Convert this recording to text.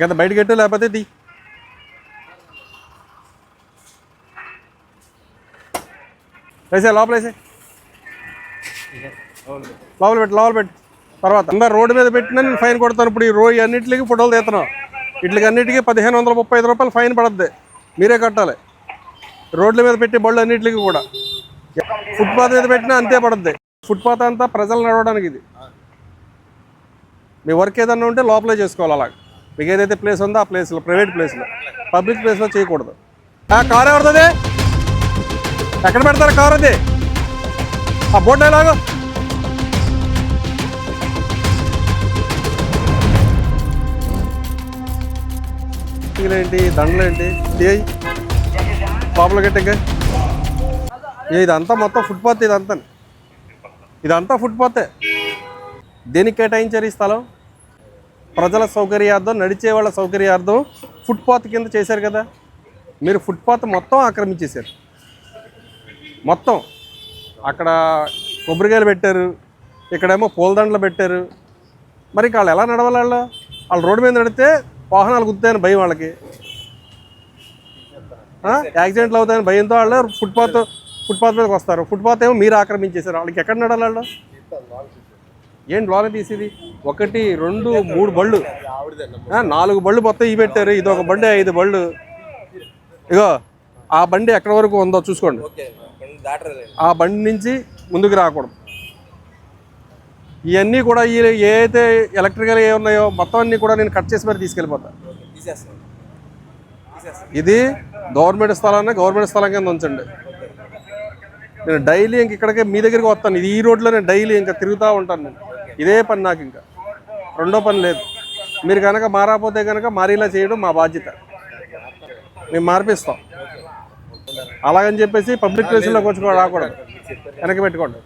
కింద బయటకి గెట్టు లేకపోతే తీ. వేసే లోపల వేసే లోపల పెట్టు లోపల పెట్టు. తర్వాత అందరు రోడ్డు మీద పెట్టినా నేను ఫైన్ కొడతాను. ఇప్పుడు ఈ రోజు అన్నింటికి ఫోటోలు తీస్తున్నాం వీటికి అన్నిటికీ పదిహేను వందల ముప్పై ఐదు రూపాయలు ఫైన్ పడద్ది. మీరే కట్టాలి. రోడ్ల మీద పెట్టే బళ్ళు అన్నింటికి కూడా. ఫుట్పాత్ మీద పెట్టినా అంతే పడద్ది. ఫుట్పాత్ అంతా ప్రజలు నడవడానికి ఇది. మీ వర్క్ ఏదన్నా ఉంటే లోపలే చేసుకోవాలి అలాగ. మీకు ఏదైతే ప్లేస్ ఉందో ఆ ప్లేస్లో ప్రైవేట్ ప్లేస్లో పబ్లిక్ ప్లేస్లో చేయకూడదు. ఆ కార్ ఎవరిదే ఎక్కడ పెడతారు కార్ అది? ఆ బోర్డు ఎలాగో ఏంటి? దండలేంటి ఏ లోపల గట్టిగా ఇదంతా మొత్తం ఫుట్పాత్ ఇదంతా ఇదంతా ఫుట్పాతే దేనికి కేటాయించారు ఈ స్థలం? ప్రజల సౌకర్యార్థం నడిచే వాళ్ళ సౌకర్యార్థం ఫుట్పాత్ కింద చేశారు కదా. మీరు ఫుట్పాత్ మొత్తం ఆక్రమించేశారు. మొత్తం. అక్కడ కొబ్బరికాయలు పెట్టారు ఇక్కడేమో పూలదండలు పెట్టారు. మరి వాళ్ళు ఎలా నడవాలి వాళ్ళు? వాళ్ళు రోడ్డు మీద నడితే వాహనాలు గుద్దాయని భయం వాళ్ళకి. యాక్సిడెంట్లు అవుతాయని భయంతో వాళ్ళు ఫుట్పాత్ ఫుట్పాత్ మీదకి వస్తారు. ఫుట్పాత్ ఏమో మీరు ఆక్రమించేశారు. వాళ్ళకి ఎక్కడ నడాలి వాళ్ళు? ఏంటి లోన తీసేది? ఒకటి రెండు మూడు బళ్ళు. నాలుగు బళ్ళు మొత్తం ఇవి పెట్టారు. ఇది ఒక బండి ఐదు బళ్ళు. ఇగో ఆ బండి ఎక్కడి వరకు ఉందో చూసుకోండి. ఆ బండి నుంచి ముందుకు రాకూడదు. ఇవన్నీ కూడా ఈ ఏ అయితే ఎలక్ట్రికల్ ఏ ఉన్నాయో మొత్తం అన్నీ కూడా నేను కట్ చేసి మరి తీసుకెళ్ళిపోతా. ఇది గవర్నమెంట్ స్థలాన్ని గవర్నమెంట్ స్థలం కింద ఉంచండి. నేను డైలీ ఇంక ఇక్కడికి మీ దగ్గరికి వస్తాను. ఇది ఈ రోడ్లో నేను డైలీ ఇంకా తిరుగుతూ ఉంటాను నేను. ఇదే పని నాకు ఇంకా. రెండో పని లేదు. మీరు కనుక మారాపోతే కనుక మారేలా చేయడం మా బాధ్యత. మేము మార్పిస్తాం. అలాగని చెప్పేసి పబ్లిక్ ప్లేస్లో వచ్చి రాకూడదు. వెనక్కి పెట్టుకోండి.